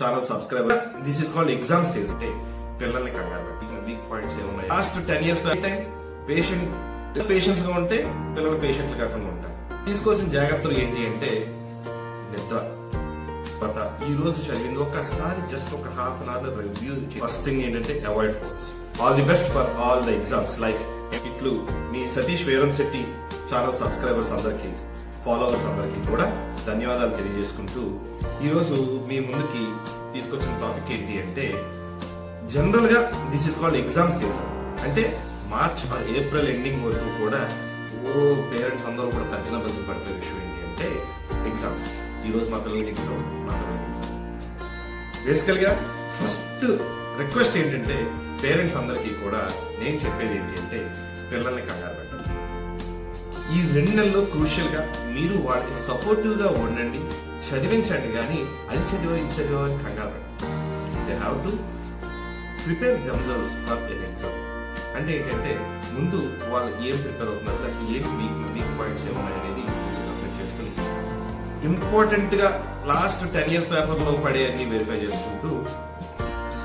Channel subscriber this is called exam season అంటే పిల్లల్ని కంగారు వీక్ పాయింట్స్ ఏమున్నాయి last ten years time patient పేషెంట్స్గా ఉంటే పిల్లలు పేషెంట్లు కాకుండా ఉంటారు. తీసుకోవాల్సిన జాగ్రత్తలు ఏంటి అంటే నిద్ర. ఈ రోజు చదివింది ఒక్కసారి జస్ట్ ఒక half an hour review first thing ఏంటంటే avoid phones all the best for all the exams like ఇట్లు మీ సతీష్ వేరం శెట్టి ఛానల్ సబ్స్క్రైబర్స్ అందరికీ. ఫాలోవర్స్ అందరికీ కూడా ధన్యవాదాలు తెలియజేసుకుంటూ ఈరోజు మీ ముందుకి తీసుకొచ్చిన టాపిక్ ఏంటి అంటే జనరల్గా this is called exam season అంటే మార్చ్ ఆర్ ఏప్రిల్ ఎండింగ్ వరకు కూడా ఓ పేరెంట్స్ అందరూ కూడా తగ్గిన బదులు పడిపోయే విషయం ఏంటి అంటే ఎగ్జామ్స్ ఈ రోజు మా పిల్లలకి ఎగ్జామ్ మా పిల్లలకి ఎగ్జామ్ బేసికల్గా ఫస్ట్ రిక్వెస్ట్ ఏంటంటే పేరెంట్స్ అందరికీ కూడా నేను చెప్పేది ఏంటి అంటే పిల్లల్ని కంగారు పెట్టాలి ఈ రెండు నెలల్లో క్రూషియల్గా మీరు వాళ్ళకి సపోర్టివ్గా ఉండండి చదివించండి కానీ అది చదివా ఇది చదివా అని కంగారు they have to prepare themselves for an exam అంటే ఏంటంటే ముందు వాళ్ళు ఏం ప్రిపేర్ అవుతున్నారు దానికి ఏం వీక్ వీక్ పాయింట్స్ ఏమున్నాయి అనేది కంప్లీట్ చేసుకుని ఇంపార్టెంట్గా లాస్ట్ టెన్ ఇయర్స్ పేపర్లో పడే అన్ని వెరిఫై చేసుకుంటూ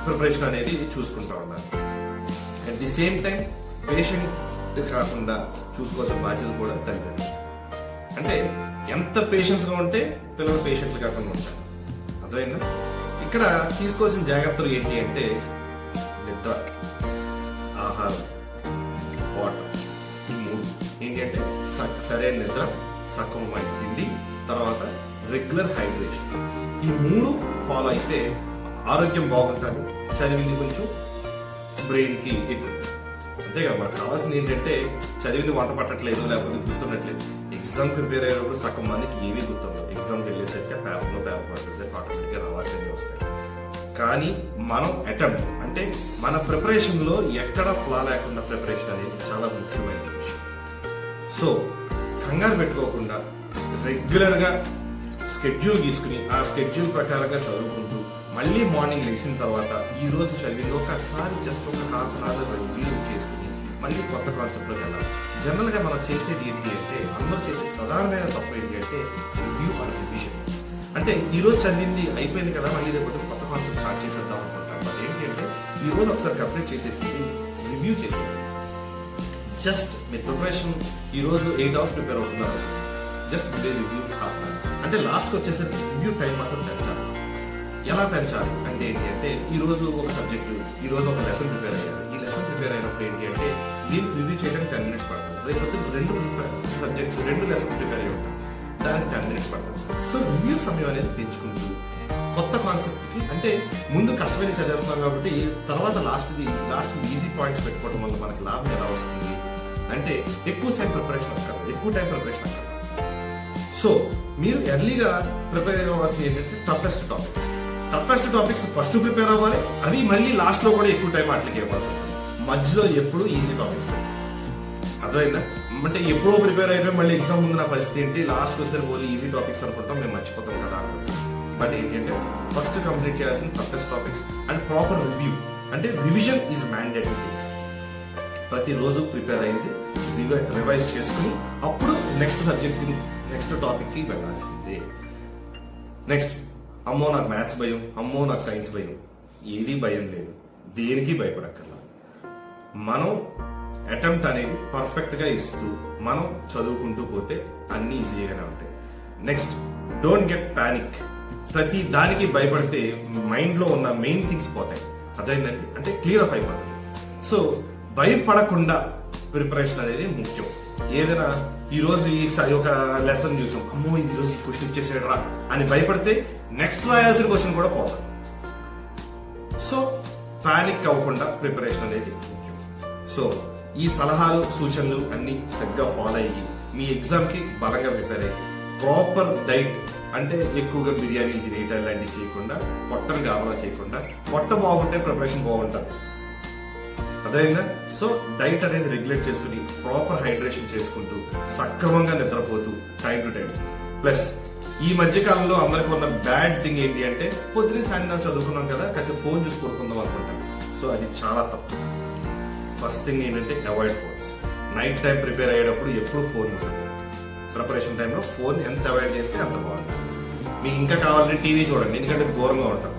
ప్రిపరేషన్ అనేది చూసుకుంటా ఉన్నారు at the same time patient కాకుండా చూసుకోవాల్సిన బాధ్యత కూడా తల్లిదండ్రులు. అంటే ఎంత పేషెన్స్గా ఉంటే పిల్లలు పేషెంట్లు కాకుండా ఉంటారు. అర్థమైందా? ఇక్కడ తీసుకోవాల్సిన జాగ్రత్తలు ఏంటి అంటే నిద్ర ఆహారం వాటర్. ఈ మూడు. ఏంటి అంటే సరైన నిద్ర సక్రమమైన తిండి తర్వాత రెగ్యులర్ హైడ్రేషన్. ఈ మూడు ఫాలో అయితే ఆరోగ్యం బాగుంటుంది. చదివింది కొంచెం బ్రెయిన్కి ఎక్కువ. అంతే కదా మనకు కావాల్సింది ఏంటంటే చదివింది వంట పట్టట్లేదు లేకపోతే గుర్తున్నట్లేదు ఎగ్జామ్ ప్రిపేర్ అయ్యేటప్పుడు సగం మందికి ఏమీ గుర్తుండదు ఎగ్జామ్కి వెళ్ళేసరికి పేపర్లో పేపర్ పట్టేసరికి ఆటోమేటిక్గా రావాల్సినవి వస్తాయి. కానీ మనం అటెంప్ట్ అంటే మన ప్రిపరేషన్లో ఎక్కడ ఫ్లా లేకుండా ప్రిపరేషన్ అనేది చాలా ముఖ్యమైన విషయం. సో కంగారు పెట్టుకోకుండా రెగ్యులర్గా స్కెడ్యూల్ తీసుకుని ఆ స్కెడ్యూల్ ప్రకారంగా చదువుకుంటూ మళ్ళీ మార్నింగ్ లేచిన తర్వాత ఈ రోజు చదివింది ఒకసారి జస్ట్ ఒక హాఫ్ అన్ అవర్ రివ్యూ చేసుకుని మళ్ళీ కొత్త కాన్సెప్ట్లోకి వెళ్దాం. జనరల్గా మనం చేసేది ఏంటి అంటే అందరూ చేసే ప్రధానమైన తప్పు ఏంటి అంటే రివ్యూ ఆర్ రివిజన్ అంటే ఈ రోజు చదివింది అయిపోయింది కదా మళ్ళీ రేపు కొత్త కాన్సెప్ట్ స్టార్ట్ చేసేద్దాం అనుకుంటాం బట్ ఏంటి అంటే ఈ రోజు ఒకసారి కంప్లీట్ చేసేసి రివ్యూ చేసేది జస్ట్ మీ ప్రిపరేషన్ ఈ రోజు ఎయిట్ అవర్స్ ప్రిపేర్ అవుతున్నారు. Just day review half an hour అంటే లాస్ట్ వచ్చేసరికి రివ్యూ టైం మాత్రం పెంచాలి. ఎలా పెంచాలి? అంటే ఏంటి అంటే ఈ రోజు ఒక సబ్జెక్టు ఈ రోజు ఒక లెసన్ ప్రిపేర్ అయ్యారు ఈ ప్రిపేర్ అయినప్పుడు ఏంటి అంటే దీనికి రివ్యూ చేయడానికి టెన్ మినిట్స్ పడుతుంది. లేకపోతే రెండు సబ్జెక్ట్స్ రెండు లెసన్స్ ప్రిపేర్ అయ్యి ఉంటాయి. దానికి టెన్ మినిట్స్ పడుతుంది. సో రివ్యూ సమయం అనేది పెంచుకుంటూ కొత్త కాన్సెప్ట్కి అంటే ముందు కష్టమైన చదివేస్తున్నాం కాబట్టి తర్వాత లాస్ట్ది లాస్ట్ ఈజీ పాయింట్స్ పెట్టుకోవడం వల్ల మనకి లాభం ఎలా వస్తుంది? అంటే ఎక్కువ టైం ప్రిపరేషన్ అక్కర్లేదు. ఎక్కువ టైం ప్రిపరేషన్ అక్కర్లేదు. సో మీరు ఎర్లీగా ప్రిపేర్ అవ్వాల్సింది ఏంటంటే toughest topics toughest topics first prepare అవ్వాలి. అవి మళ్ళీ లాస్ట్లో కూడా ఎక్కువ టైం అట్లకి ఇవ్వాల్సి మధ్యలో ఎప్పుడు ఈజీ టాపిక్స్ అర్థమైందా? అంటే ఎప్పుడో ప్రిపేర్ అయిపోయి మళ్ళీ ఎగ్జామ్ ముందు నా పరిస్థితి ఏంటి? లాస్ట్ వచ్చేసరికి ఓన్లీ ఈజీ టాపిక్స్ అనుకుంటాం మేము మర్చిపోతాం కదా బట్ ఏంటంటే ఫస్ట్ కంప్లీట్ చేయాల్సిన toughest topics and proper review అంటే రివిజన్ ఈజ్ మ్యాండేటరీ థింగ్స్ ప్రతిరోజు ప్రిపేర్ అయింది రివైజ్ చేసుకుని అప్పుడు నెక్స్ట్ సబ్జెక్ట్ నెక్స్ట్ టాపిక్కి వెళ్ళాల్సిందే. నెక్స్ట్ అమ్మో నాకు మ్యాథ్స్ భయం అమ్మో నాకు సైన్స్ భయం. ఏది భయం లేదు. దేనికి భయపడక్కర్లా. మనం అటెంప్ట్ అనేది పర్ఫెక్ట్గా ఇస్తూ మనం చదువుకుంటూ పోతే అన్ని ఈజీగానే ఉంటాయి. నెక్స్ట్ డోంట్ గెట్ ప్యానిక్ ప్రతి దానికి భయపడితే మైండ్లో ఉన్న మెయిన్ థింగ్స్ పోతాయి. అదేంటంటే అంటే క్లియర్ అప్ అయిపోతుంది సో భయపడకుండా ప్రిపరేషన్ అనేది ముఖ్యం. ఏదైనా ఈరోజు రోజు ఈ ఒక లెసన్ చూసాం. అమ్మో ఈ రోజు ఈ క్వశ్చన్ ఇచ్చేసాడు రా అని భయపడితే నెక్స్ట్ రాయాల్సిన క్వశ్చన్ కూడా పోతుంది సో పానిక్ అవ్వకుండా ప్రిపరేషన్ అనేది ముఖ్యం సో ఈ సలహాలు సూచనలు అన్ని సరిగ్గా ఫాలో అయ్యి మీ ఎగ్జామ్కి బలంగా ప్రిపేర్ అయ్యి ప్రాపర్ డైట్ అంటే ఎక్కువగా బిర్యానీ తినేయటం ఇలాంటివి చేయకుండా పొట్టను గాబరా చేయకుండా పొట్ట బాగుంటే ప్రిపరేషన్ బాగుంటుంది. అదైందా సో డైట్ అనేది రెగ్యులేట్ చేసుకుని ప్రాపర్ హైడ్రేషన్ చేసుకుంటూ సక్రమంగా నిద్రపోతూ టైం టు టైం ప్లస్ ఈ మధ్య కాలంలో అందరికి ఉన్న బ్యాడ్ థింగ్ ఏంటి అంటే పొద్దున సాయంత్రం చదువుకున్నాం కదా కాసేపు ఫోన్ చూసి పడుకుందాం అనుకుంటాం. సో అది చాలా తప్పు. ఫస్ట్ థింగ్ ఏంటంటే avoid phones night time prepare అయ్యేటప్పుడు ఎప్పుడు ఫోన్ ఉంటుంది ప్రిపరేషన్ టైంలో ఫోన్ ఎంత అవాయిడ్ చేస్తే అంత బాగుంటుంది. మీకు ఇంకా కావాలంటే టీవీ చూడండి ఎందుకంటే దూరంగా ఉంటుంది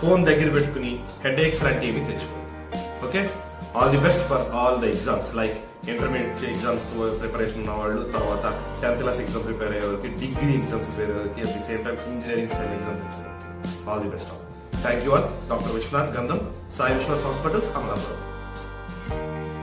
ఫోన్ దగ్గర పెట్టుకుని హెడ్ ఏక్స్ లాంటివి తెచ్చుకోండి okay all the best for all the exams like intermediate exams preparation ఉన్న వాళ్ళు తర్వాత టెన్త్ క్లాస్ ఎగ్జామ్ ప్రిపేర్ అయ్యే degree exams prepare అయ్యేవారికి at the same time engineering sign exam prepare all the best thank you all doctor Vishwanath Gandham Sai Vishwas hospitals Amalapuram thank you